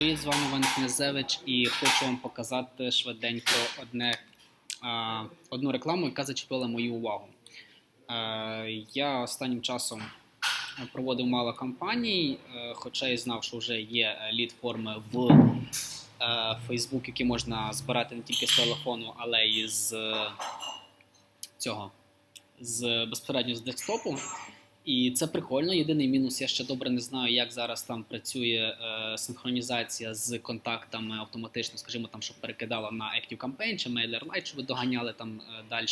Привіт, з вами Іван Князевич і хочу вам показати швиденько одне, а, одну рекламу, яка зачепила мою увагу. Е, я останнім часом проводив мало кампаній, е, хоча і знав, що вже є лід-форми в е, Facebook, які можна збирати не тільки з телефону, але й з цього з безпосередньо з десктопу. І це прикольно. Єдиний мінус, я ще добре не знаю, як зараз там працює е, синхронізація з контактами автоматично, скажімо, там, щоб перекидала на ActiveCampaign чи MailerLite, щоб ви доганяли там е, далі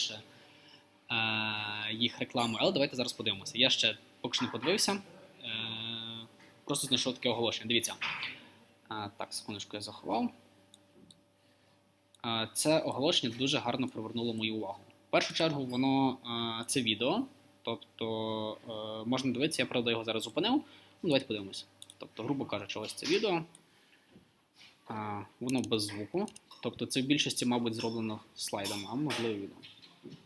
е, їх рекламу. Але давайте зараз подивимося. Я ще поки що не подивився. Е, просто знайшов таке оголошення. Дивіться. Е, так, секундочку, я заховав. Е, це оголошення дуже гарно привернуло мою увагу. В першу чергу, воно е, це відео. Тобто е, можна дивитися, я правда його зараз зупинив. Ну, давайте подивимося. Тобто, грубо кажучи, ось це відео. А, Воно без звуку. Тобто це в більшості, мабуть, зроблено слайдами, а можливо відео.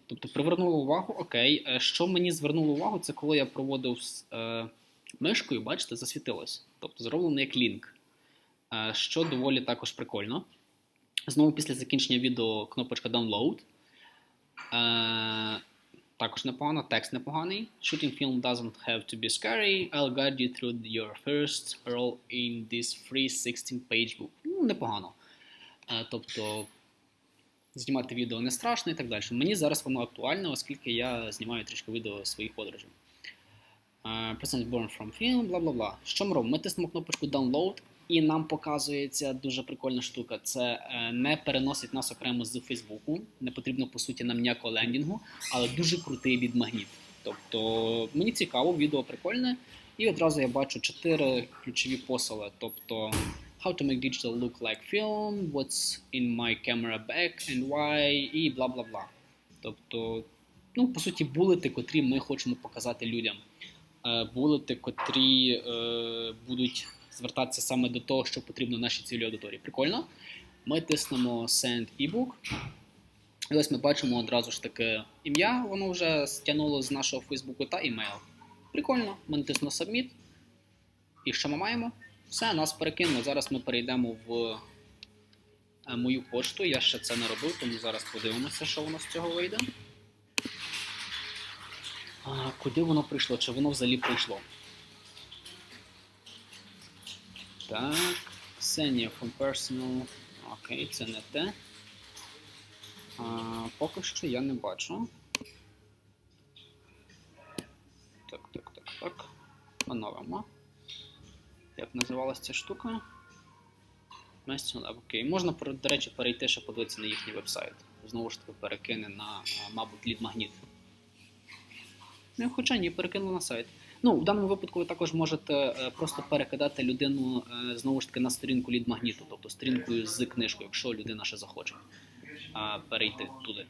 Тобто привернуло увагу, окей. Е, Що мені звернуло увагу, це коли я проводив е, мишкою, бачите, засвітилось. Тобто зроблено як лінк. Е, що доволі також прикольно. Знову після закінчення відео кнопочка Download. Також непогано, текст непоганий. Shooting film doesn't have to be scary. I'll guide you through your first role in this free 16-page book. Ну, непогано. Е, тобто, знімати відео не страшно і так далі. Мені зараз воно актуальне, оскільки я знімаю трішки відео своїх подорожей. Е, Present born from film, бла бла бла. Що ми робимо? Ми тиснемо кнопочку Download, і нам показується дуже прикольна штука. Це е, не переносить нас окремо з Фейсбуку. Не потрібно, по суті, нам ніякого лендінгу, але дуже крутий відмагніт. Тобто мені цікаво, відео прикольне, і одразу я бачу чотири ключові посили. Тобто How to make digital look like film, what's in my camera bag and why, і бла бла бла. Тобто, ну, по суті, булети, котрі ми хочемо показати людям. Е, Булети, котрі е, будуть звертатися саме до того, що потрібно нашій цілій аудиторії. Прикольно. Ми тиснемо Send ebook. І ось ми бачимо одразу ж таке ім'я, воно вже стягнуло з нашого Фейсбуку та імейл. Прикольно, ми натиснемо Submit. І що ми маємо? Все, нас перекинуло. Зараз ми перейдемо в е, мою пошту. Я ще це не робив, тому зараз подивимося, що воно з цього вийде. А, Куди воно прийшло? Чи воно взагалі прийшло? Так, Xenia from Personal. Окей, це не те. А, Поки що я не бачу. Так, так, так, так. Оновимо. Як називалася ця штука? Lab, окей. Можна, до речі, перейти ще подивитися на їхній вебсайт. Знову ж таки, перекине на, мабуть, лід-магніт. Ну, хоча ні, перекинули на сайт. Ну, в даному випадку ви також можете е, просто перекидати людину е, знову ж таки на сторінку лід-магніту, тобто сторінкою з книжкою, якщо людина ще захоче перейти туди.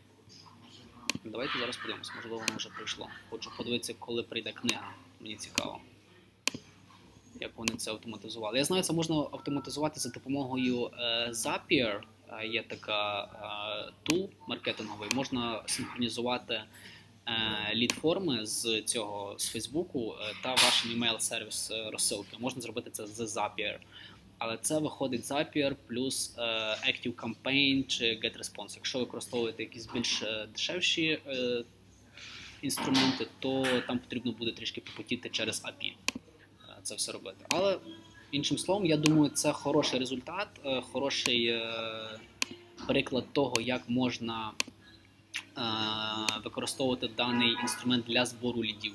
Давайте зараз подивимось, можливо, воно вже прийшло. Хочу подивитися, коли прийде книга. Мені цікаво. Як вони це автоматизували. Я знаю, це можна автоматизувати за допомогою е, Zapier. Є така тул маркетинговий, можна синхронізувати лід-форми з цього з Фейсбуку та ваш email сервіс розсилки. Можна зробити це з Zapier. Але це виходить Zapier плюс е, Active Campaign чи GetResponse. Якщо ви використовуєте якісь більш е, дешевші е, інструменти, то там потрібно буде трішки попотіти через API е, це все робити. Але іншим словом, я думаю, це хороший результат, е, хороший е, приклад того, як можна використовувати даний інструмент для збору лідів.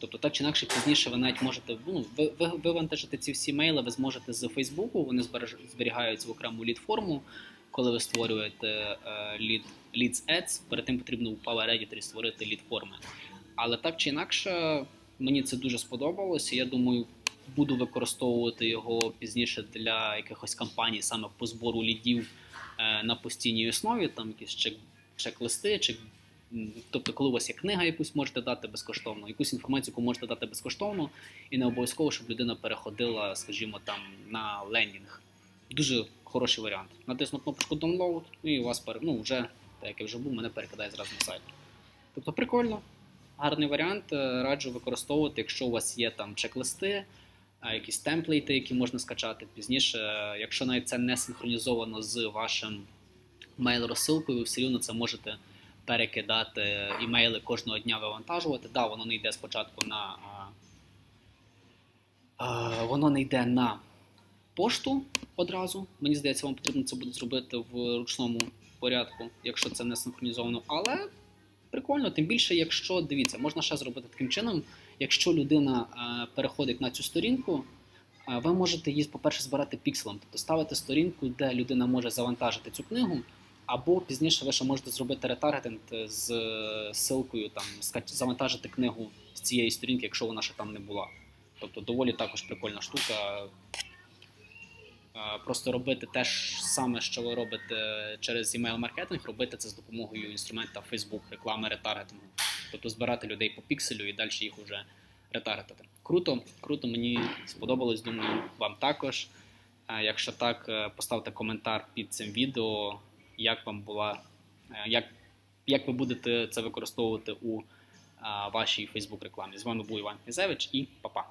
Тобто, так чи інакше, пізніше ви навіть можете ну, ви, ви, вивантажити ці всі мейли, ви зможете з Фейсбуку, вони зберігаються в окрему лід-форму. Коли ви створюєте lead, Leads Ads, перед тим потрібно у Power Editor створити лід-форми. Але так чи інакше, мені це дуже сподобалося. Я думаю, буду використовувати його пізніше для якихось кампаній саме по збору лідів на постійній основі, там якісь чек чек-листи, чек Тобто, коли у вас є книга, якусь можете дати безкоштовно, якусь інформацію, яку можете дати безкоштовно, і не обов'язково, щоб людина переходила, скажімо, там на лендінг. Дуже хороший варіант. Натисну кнопочку Download, і у вас пере... ну, вже, так як я вже був, мене перекидає зразу на сайт. Тобто прикольно, гарний варіант. Раджу використовувати, якщо у вас є там чек-листи, е, якісь темплейти, які можна скачати пізніше. е, Якщо навіть це не синхронізовано з вашим мейл-розсилкою, ви все рівно це можете перекидати імейли кожного дня вивантажувати. Да, воно не йде спочатку на. а, Воно не йде на пошту одразу. Мені здається, вам потрібно це буде зробити в ручному порядку, якщо це не синхронізовано. Але прикольно, тим більше, якщо дивіться, можна ще зробити таким чином. Якщо людина е, переходить на цю сторінку, е, ви можете її, по-перше, збирати пікселом, тобто ставити сторінку, де людина може завантажити цю книгу, або пізніше ви ще можете зробити ретаргетинг з е, ссылкою, там завантажити книгу з цієї сторінки, якщо вона ще там не була. Тобто доволі також прикольна штука. Е, Просто робити те ж саме, що ви робите через email маркетинг, робити це з допомогою інструмента Facebook, реклами, ретаргетингу. Тобто збирати людей по пікселю і далі їх уже ретаргетити. Круто, круто, мені сподобалось, думаю, вам також. Е, Якщо так, е, поставте коментар під цим відео, як вам була, е, як, як ви будете це використовувати у вашій Facebook рекламі. З вами був Іван Князевич і па-па.